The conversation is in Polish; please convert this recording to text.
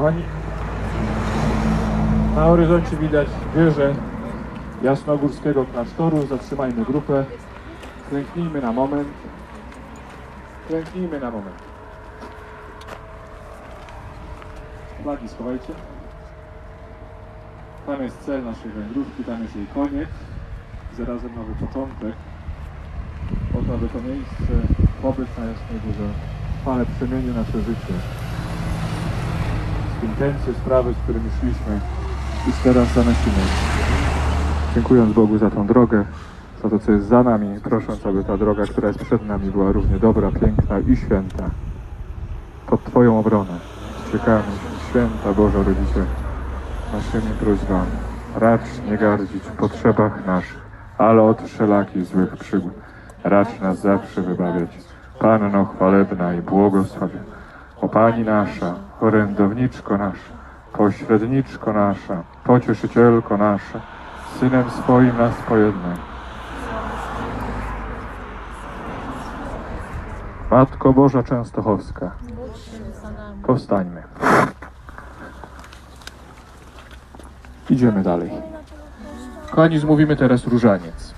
Kochani, na horyzoncie widać wieżę Jasnogórskiego Klasztoru. Zatrzymajmy grupę. Klęknijmy na moment. Klęknijmy na moment. Flagi schowajcie. Tam jest cel naszej wędrówki, tam jest jej koniec. Zarazem nowy początek. Po to, aby to miejsce, pobyt na Jasnej Górze, Panie przemienił nasze życie intencje, sprawy, z którymi szliśmy i teraz zanosimy. Dziękując Bogu za tą drogę, za to, co jest za nami, prosząc, aby ta droga, która jest przed nami, była równie dobra, piękna i święta. Pod Twoją obronę czekamy, święta Boża Rodzicie, naszymi prośbami. Racz nie gardzić w potrzebach naszych, ale od wszelakich złych przygód. Racz nas zawsze wybawiać. Panno chwalebna i błogosławiona. O Pani nasza, orędowniczko nasza, pośredniczko nasza, pocieszycielko nasza, Synem swoim nas pojednaj. Matko Boża Częstochowska, powstańmy. Idziemy dalej. Kochani, zmówimy teraz różaniec.